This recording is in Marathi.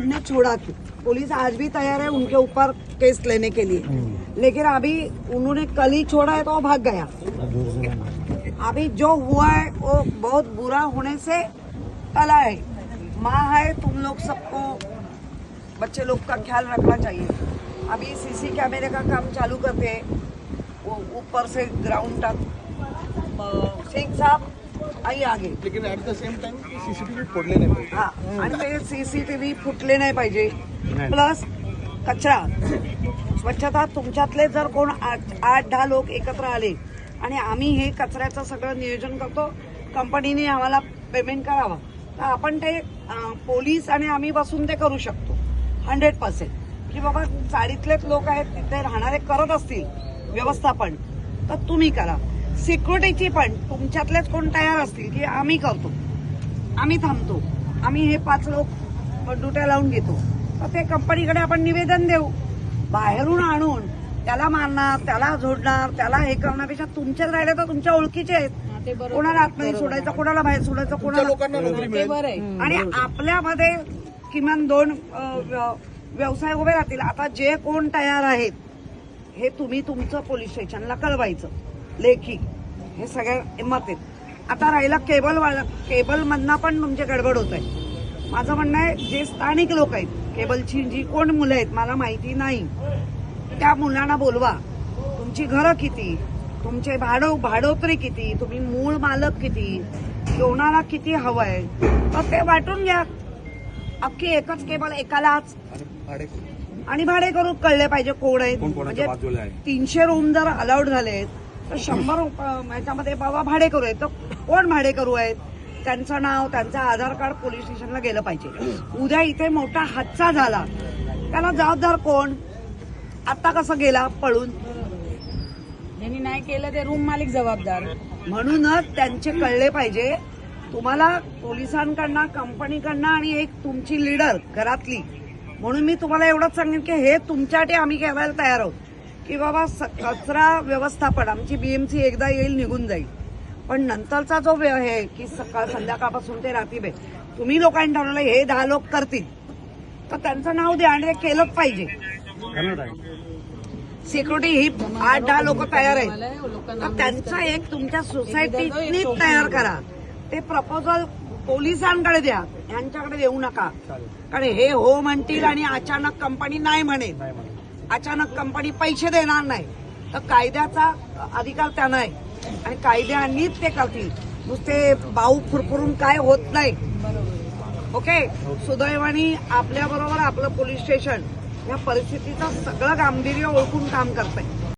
तुमने छोड़ा क्यों? पुलिस आज भी तैयार है उनके ऊपर केस लेने के लिए। लेकिन अभी उन्होंने कल ही छोड़ा है तो भाग गया। अभी जो हुआ है, वो बहुत बुरा होने से टला है माँ है, तुम लोग सबको, बच्चे लोग का ख्याल रखना चाहिए। अभी सीसी कैमरे का काम चालू करते हैं। वो ऊपर से ग्राउंड तक सिंह साहब आई आगे लेकिन at the same time CCTV फोडले नाही पाहिजे. हा आणि ते सीसीटीव्ही फुटले नाही पाहिजे. प्लस कचरा. स्वच्छता तुमच्यातले जर कोण आठ आठ दहा लोक एकत्र आले आणि आम्ही हे कचऱ्याचं सगळं नियोजन करतो कंपनीने आम्हाला पेमेंट करावं. तर आपण ते अं, पोलीस आणि आम्ही बसून ते करू शकतो. हंड्रेड पर्सेंट की बाबा चाळीतलेच लोक आहेत तिथे राहणारे करत असतील व्यवस्थापन तर तुम्ही करा. सिक्युरिटीची पण तुमच्यातलेच कोण तयार असतील की आम्ही करतो. आम्ही थांबतो. आम्ही हे पाच लोक ड्युट्या लावून घेतो. तर ते कंपनीकडे आपण निवेदन देऊ. बाहेरून आणून त्याला मारणार त्याला झोडणार त्याला हे करण्यापेक्षा तुमचेच राहिले तर तुमच्या ओळखीचे आहेत. कोणाला आतमध्ये सोडायचं कोणाला बाहेर सोडायचं कोणाला आणि आपल्यामध्ये किमान दोन व्यवसाय उभे राहतील. आता जे कोण तयार आहेत हे तुम्ही तुमचं पोलीस स्टेशनला कळवायचं. लेखी. हे सगळ्या मत आहेत. आता राहिला केबल केबल मधनं पण तुमचे गडबड होत आहे. माझं म्हणणं आहे जे स्थानिक लोक आहेत केबलची जी कोण मुलं आहेत मला माहिती नाही. त्या मुलांना बोलवा. तुमची घरं किती? तुमचे भाडो भाडोत्री किती? तुम्ही मूळ मालक किती? कोणाला किती हवंय तर ते वाटून घ्या. अख्खी एकच केबल एकालाच. आणि भाडे आणि भाडे करू कळले पाहिजे कोण बाजूला आहे. तीनशे रूम जर अलाउड झाले तर शंभर ह्याच्यामध्ये बाबा भाडे करू आहेत. तर कोण भाडे करू आहेत? त्यांचं नाव त्यांचं आधार कार्ड पोलीस स्टेशनला गेलं पाहिजे. उद्या इथे मोठा हादसा झाला. त्याला जबाबदार कोण? आता कसं गेला? पळून. ज्यांनी नाही केलं ते रूम मालिक जबाबदार. म्हणूनच त्यांचे कळले पाहिजे. तुम्हाला पोलिसांकडनं कंपनीकडनं आणि एक तुमची लीडर घरातली. म्हणून मी तुम्हाला एवढंच सांगेन की हे तुमच्यासाठी आम्ही करायला तयार आहोत. की बाबा कचरा व्यवस्थापन आमची बीएमसी एकदा येईल निघून जाईल. पण नंतरचा जो वेळ आहे की सकाळ संध्याकाळपासून ते रात्री बे तुम्ही लोकांनी ठरवलं हे दहा लोक करतील. तर त्यांचं नाव द्या आणि ते केलंच पाहिजे. सिक्युरिटी ही आठ दहा लोक तयार आहेत. तर त्यांचा एक तुमच्या सोसायटीनी तयार करा. ते प्रपोजल पोलिसांकडे द्या. यांच्याकडे देऊ नका. कारण हे हो म्हणतील आणि अचानक कंपनी नाही म्हणेल. अचानक कंपनी पैसे देणार नाही. तर कायद्याचा अधिकार त्यांना आहे. आणि कायद्यानीच ते करतील. नुसते बाऊ फुरफुरून काय होत नाही. ओके? सुदैवानी आपल्याबरोबर आपलं पोलीस स्टेशन या परिस्थितीचं सगळं गांभीर्य ओळखून काम करतंय.